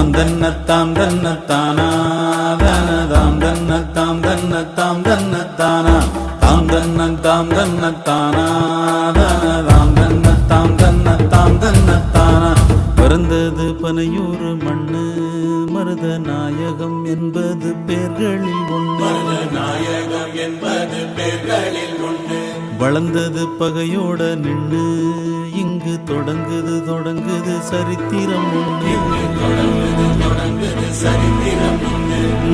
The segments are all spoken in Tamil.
தாம் தன்ன தாம் தன்ன தானா தன தாம் தன்ன தாம் தன்ன தாம் தன்ன தானா. தாம் தன்ன தாம் தன்ன தானா தன தாம் தன்ன தாம் தன்ன தாம் தன்ன தானா. பிறந்தது பனையூர் மண்ணு மருத நாயகம் என்பது பேர்களில் ஒன்று நாயகம் என்பது பேர்களில் ஒன்று வளர்ந்தது பகையோட நின்னு இங்கு தொடங்குது தொடங்குது சரித்திரம்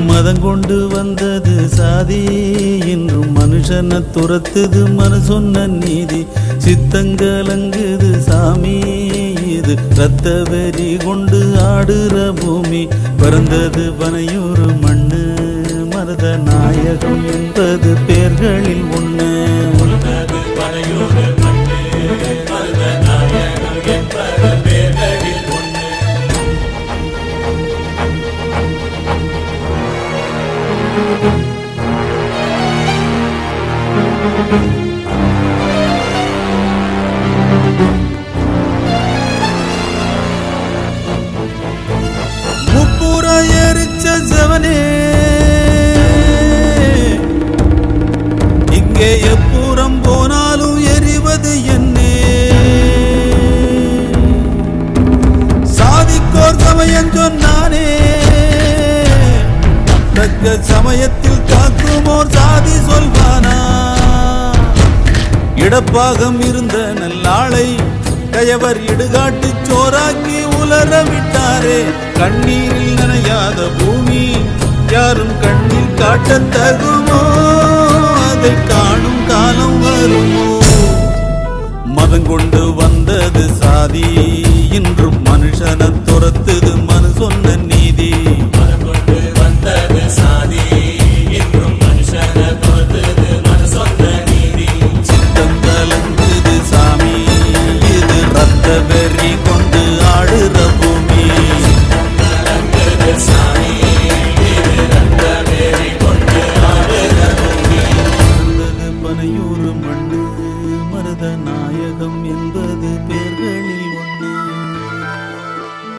மதம் கொண்டு வந்தது சாதி இன்றும் மனுஷனை துரத்துது மனு சொன்ன நீதி சித்தங்கலங்குது சாமி இது ரத்த வெறி கொண்டு ஆடுற பூமி. பிறந்தது பனையூர் மண்ணு மருத நாயகம் என்பது பேர்களில் ஒன்று. முப்புற எரிச்ச இங்கே எப்புறம் போனாலும் எரிவது என்னே. சாதிக்கோர் சமயம் தக்க சமயத்தில் காக்குமோர் சாதி சொல்வானா? இடப்பாகம் இருந்த நல்லாளை கயவர் இடுகாட்டு சோராக்கி உலர விட்டாரே. கண்ணீரில் நனையாத பூமி யாரும் கண்ணில் காட்ட தகுமோ? அதை காணும் காலம் வருமோ? மதம் கொண்டு வந்தது சாதி இன்றும் மனுஷனது நாயகம் என்பது பேர்.